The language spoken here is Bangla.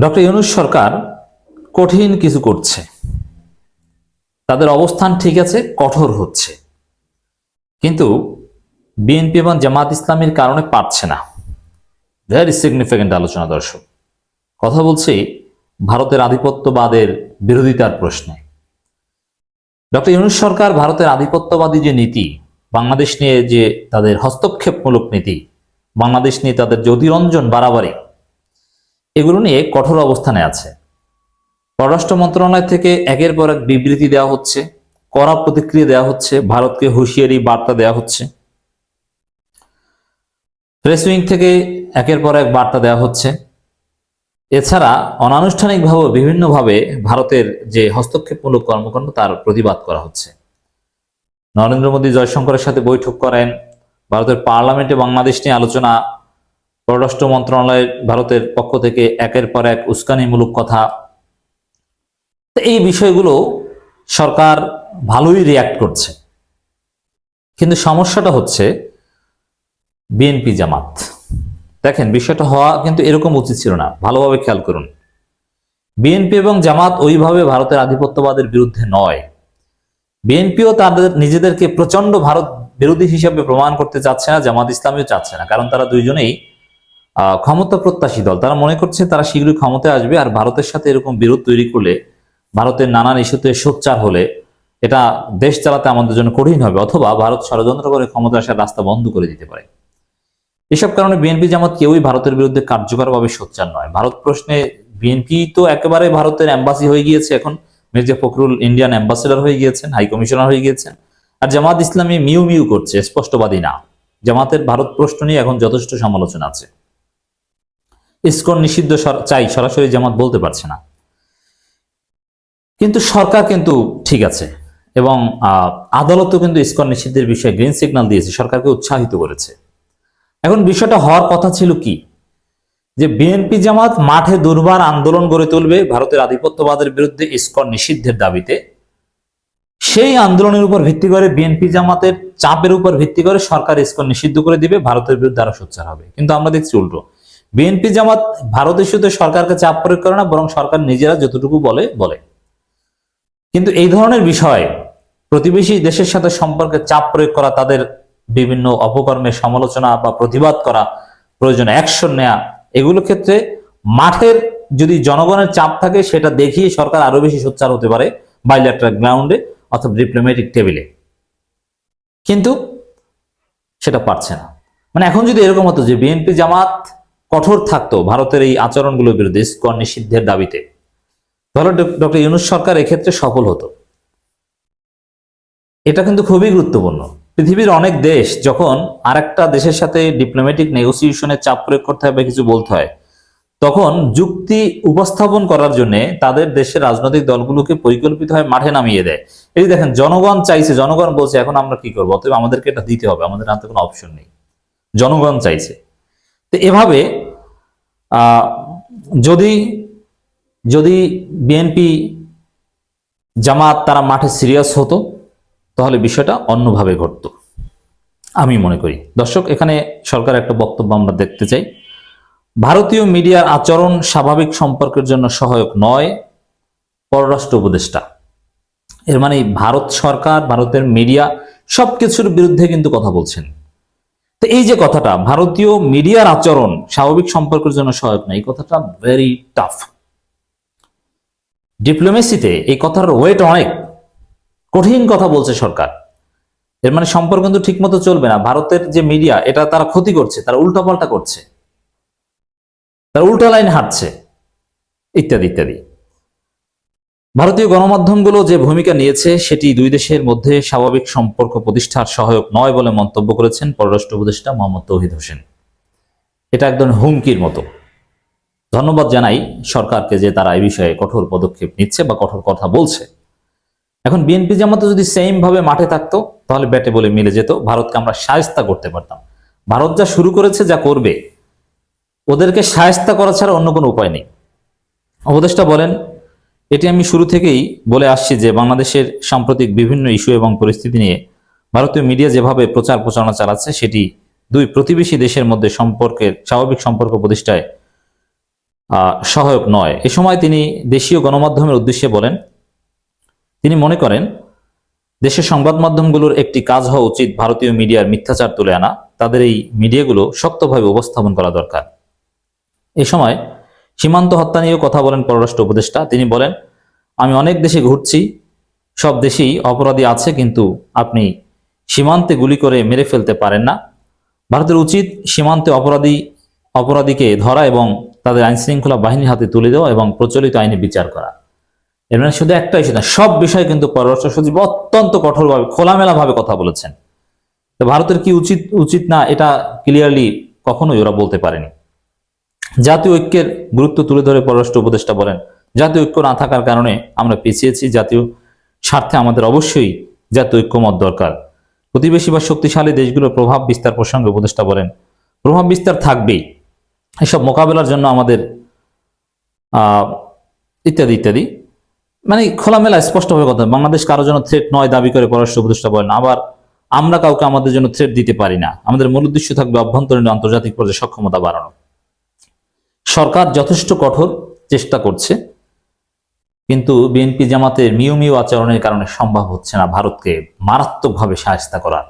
ডক্টর ইউনুস সরকার কঠিন কিছু করছে। তাদের অবস্থান ঠিক আছে, কঠোর হচ্ছে। কিন্তু বিএনপি এবং জামাত ইসলামের কারণে পারছে না। ভেরি সিগনিফিকেন্ট আলোচনা, দর্শক। কথা বলছি ভারতের আধিপত্যবাদের বিরোধিতার প্রশ্নে। ডক্টর ইউনুস সরকার ভারতের আধিপত্যবাদী যে নীতি, বাংলাদেশ নিয়ে যে তাদের হস্তক্ষেপমূলক নীতি, বাংলাদেশ নিয়ে তাদের যে অতিরঞ্জন বাড়াবাড়ি এগুলো নিয়ে কঠোর অবস্থানে আছে। পররাষ্ট্র মন্ত্রণালয় থেকে একের পর এক বিবৃতি দেওয়া হচ্ছে, কড়া প্রতিক্রিয়া দেওয়া হচ্ছে, ভারতকে হুঁশিয়ারি বার্তা দেওয়া হচ্ছে। প্রেস উইং থেকে একের পর এক বার্তা দেওয়া হচ্ছে। এছাড়া অনানুষ্ঠানিকভাবে বিভিন্নভাবে ভারতের যে হস্তক্ষেপমূলক কর্মকাণ্ড, তার প্রতিবাদ করা হচ্ছে। নরেন্দ্র মোদী জয়শঙ্করের সাথে বৈঠক করেন, ভারতের পার্লামেন্টে বাংলাদেশ নিয়ে আলোচনা পররাষ্ট্র মন্ত্রণালয়ের ভারতের পক্ষ থেকে একের পর এক উস্কানিমূলক কথা। এই বিষয়গুলো সরকার ভালোই রিয়াক্ট করছে। কিন্তু সমস্যাটা হচ্ছে বিএনপি জামাত। দেখেন, বিষয়টা হওয়া কিন্তু এরকম উচিত ছিল না। ভালোভাবে খেয়াল করুন। বিএনপি এবং জামাত ওইভাবে ভারতের আধিপত্যবাদের বিরুদ্ধে নয়। বিএনপিও তাদের নিজেদেরকে প্রচণ্ড ভারত বিরোধী হিসেবে প্রমাণ করতে চাচ্ছে না, জামাত ইসলামীও চাচ্ছে না। কারণ তারা দুইজনেই ক্ষমতা প্রত্যাশী দল। তারা মনে করছে তারা শীঘ্রই ক্ষমতায় আসবে আর ভারতের সাথে এরকম বিরোধ তৈরি করলে ভারতের নানান ইস্যুতে সোচ্চার হলে এটা দেশ চালাতে আমাদের জন্য কঠিন হবে অথবা ভারত ষড়যন্ত্র করে ক্ষমতা আসার রাস্তা বন্ধ করে দিতে পারে। এসব কারণে বিএনপি জামাত কেউই ভারতের বিরুদ্ধে কার্যকরভাবে সোচ্চার নয়। ভারত প্রশ্নে বিএনপি তো একেবারে ভারতের অ্যাম্বাসি হয়ে গিয়েছে এখন। মির্জা ফখরুল ইন্ডিয়ান অ্যাম্বাসেডর হয়ে গিয়েছেন হাই কমিশনার হয়ে গিয়েছেন। আর জামাত ইসলামী মিউ মিউ করছে, স্পষ্টবাদী না। জামাতের ভারত প্রশ্ন নিয়ে এখন যথেষ্ট সমালোচনা আছে। ইসকন নিষিদ্ধ চাই, সরাসরি জামাত বলতে পারছে না। কিন্তু সরকার কিন্তু ঠিক আছে এবং আদালতও কিন্তু ইসকন নিষিদ্ধের বিষয়ে গ্রিন সিগন্যাল দিয়েছে, সরকারকে উৎসাহিত করেছে। এখন বিষয়টা হওয়ার কথা ছিল কি? যে বিএনপি জামাত মাঠে দুর্বার আন্দোলন গড়ে তুলবে ভারতের আধিপত্যবাদের বিরুদ্ধে ইসকন নিষিদ্ধের দাবিতে। সেই আন্দোলনের উপর ভিত্তি করে বিএনপি জামাতের চাপের উপর ভিত্তি করে সরকার ইসকন নিষিদ্ধ করে দিবে, ভারতের বিরুদ্ধে আরও সোচ্চার হবে। কিন্তু আমরা দেখছি উল্টো। বিএনপি জামাত ভারত ইস্যুতে সরকারকে চাপ প্রয়োগ করে না, বরং সরকার নিজেরা যতটুকু বলে বলে। কিন্তু এই ধরনের বিষয় প্রতিবেশী দেশের সাথে সম্পর্কে চাপ প্রয়োগ করা, তাদের বিভিন্ন অপকর্মের সমালোচনা বা প্রতিবাদ করা প্রয়োজন অ্যাকশন নেওয়া এগুলো ক্ষেত্রে মাঠের যদি জনগণের চাপ থাকে, সেটা দেখিয়ে সরকার আরও বেশি সোচ্চার হতে পারে বাইল্যাট্রাল গ্রাউন্ডে অথবা ডিপ্লোম্যাটিক টেবিলে কিন্তু সেটা পারছে না। মানে এখন যদি এরকম হতো যে বিএনপি জামাত কঠোর থাকতো ভারতের এই আচরণগুলোর বিরুদ্ধে ইসকন নিষিদ্ধের দাবিতে। তাহলে ডক্টর ইউনুস সরকার এক্ষেত্রে সফল হতো। এটা কিন্তু খুবই গুরুত্বপূর্ণ। পৃথিবীর অনেক দেশ যখন আরেকটা দেশের সাথে ডিপ্লোম্যাটিক নেগোসিয়েশনে চাপ প্রয়োগ করতে হয় বা কিছু বলতে হয়, তখন যুক্তি উপস্থাপন করার জন্য তাদের দেশের রাজনৈতিক দলগুলোকে পরিকল্পিত হয় মাঠে নামিয়ে দেয়। এই দেখেন, জনগণ চাইছে, জনগণ বলছে, এখন আমরা কি করব? অতএব আমাদেরকে এটা দিতে হবে, আমাদের হাতে কোনো অপশন নেই। জনগণ চাইছে। তো এভাবে যদি যদি বিএনপি জামাত তারা মাঠে সিরিয়াস হতো, তাহলে বিষয়টা অন্যভাবে ঘটতো। আমি মনে করি। দর্শক, এখানে সরকার একটা বক্তব্য আমরা দেখতে চাই। ভারতীয় মিডিয়ার আচরণ স্বাভাবিক সম্পর্কের জন্য সহায়ক নয়, পররাষ্ট্র উপদেষ্টা। এর মানে ভারত সরকার, ভারতের মিডিয়া সবকিছুর বিরুদ্ধে কিন্তু কথা বলছেন। তো এই যে কথাটা, ভারতীয় মিডিয়ার আচরণ স্বাভাবিক সম্পর্কের জন্য সহায়ক নয় এই কথাটা ভেরি টাফ ডিপ্লোমেসিতে এই কথার ওয়েট অনেক। কঠিন কথা বলছে সরকার। এর মানে সম্পর্ক কিন্তু ঠিকমতো চলবে না। ভারতের যে মিডিয়া, এটা তারা ক্ষতি করছে, তারা উল্টাপাল্টা করছে। তারা উল্টা লাইন হাঁটছে, ইত্যাদি ইত্যাদি। ভারতীয় গণমাধ্যমগুলো যে ভূমিকা নিয়েছে, সেটি দুই দেশের মধ্যে স্বাভাবিক সম্পর্ক প্রতিষ্ঠার সহায়ক নয় বলে মন্তব্য করেছেন পররাষ্ট্র উপদেষ্টা মোহাম্মদ তৌহিদ হোসেন। এটা একদম হুমকির মতো। ধন্যবাদ জানাই সরকারকে যে তারা এই বিষয়ে কঠোর পদক্ষেপ নিচ্ছে বা কঠোর কথা বলছে। এখন বিএনপি জামাতে যদি সেম ভাবে মাঠে থাকতো, তাহলে ব্যাটে বলে মিলে যেত, ভারতকে আমরা সায়স্তা করতে পারতাম। ভারত যা শুরু করেছে, যা করবে, ওদেরকে সায়স্তা করা ছাড়া অন্য কোনো উপায় নেই। উপদেষ্টা বলেন এটি আমি শুরু থেকেই বলে আসছি যে বাংলাদেশের সাম্প্রতিক বিভিন্ন ইস্যু এবং পরিস্থিতি নিয়ে ভারতীয় মিডিয়া যেভাবে প্রচার প্রচারণা চালাচ্ছে, সেটি দুই প্রতিবেশী দেশের মধ্যে সম্পর্কের স্বাভাবিক সম্পর্ক প্রতিষ্ঠায় সহায়ক নয়। এ সময় তিনি দেশীয় গণমাধ্যমের উদ্দেশ্যে বলেন, তিনি মনে করেন, দেশের সংবাদ মাধ্যমগুলোর একটি কাজ হওয়া উচিত ভারতীয় মিডিয়ার মিথ্যাচার তুলে আনা। তাদের এই মিডিয়াগুলো শক্তভাবে উপস্থাপন করা দরকার। এ সময় সীমান্ত হত্যা নিয়েও কথা বলেন পররাষ্ট্র উপদেষ্টা। তিনি বলেন, আমি অনেক দেশে ঘুরছি, সব দেশেই অপরাধী আছে, কিন্তু আপনি সীমান্তে গুলি করে মেরে ফেলতে পারেন না। ভারতের উচিত সীমান্তে অপরাধী, অপরাধীকে ধরা এবং তাদের আইন শৃঙ্খলা বাহিনীর হাতে তুলে দেওয়া এবং প্রচলিত আইনে বিচার করা। এর মানে শুধু একটা ইস্যু না সব বিষয়ে কিন্তু পররাষ্ট্র সচিব অত্যন্ত কঠোরভাবে খোলামেলা ভাবে কথা বলেছেন। তো ভারতের কি উচিত উচিত না, এটা ক্লিয়ারলি কখনোই ওরা বলতে পারেনি। জাতীয় ঐক্যের গুরুত্ব তুলে ধরে পররাষ্ট্র উপদেষ্টা বলেন, জাতীয় ঐক্য না থাকার কারণে আমরা পিছিয়েছি, জাতীয় স্বার্থে আমাদের অবশ্যই জাতীয় ঐক্যমত দরকার। প্রতিবেশী বা শক্তিশালী দেশগুলোর প্রভাব বিস্তার প্রসঙ্গে উপদেষ্টা বলেন, প্রভাব বিস্তার থাকবেই। এসব মোকাবেলার জন্য আমাদের ইত্যাদি ইত্যাদি। মানে খোলামেলা, স্পষ্টভাবে কথা, বাংলাদেশ কারোর জন্য থ্রেট নয় দাবি করে পররাষ্ট্র উপদেষ্টা বলেন, আবার আমরা কাউকে আমাদের জন্য থ্রেট দিতে পারি না। আমাদের মূল উদ্দেশ্য থাকবে অভ্যন্তরীণ আন্তর্জাতিক পর্যায়ে সক্ষমতা বাড়ানো। সরকার যথেষ্ট কঠোর চেষ্টা করছে, কিন্তু বিএনপি জামাতের মিউ মিউ আচরণের কারণে সম্ভব হচ্ছে না ভারতকে মারাত্মকভাবে সাহায্য করার।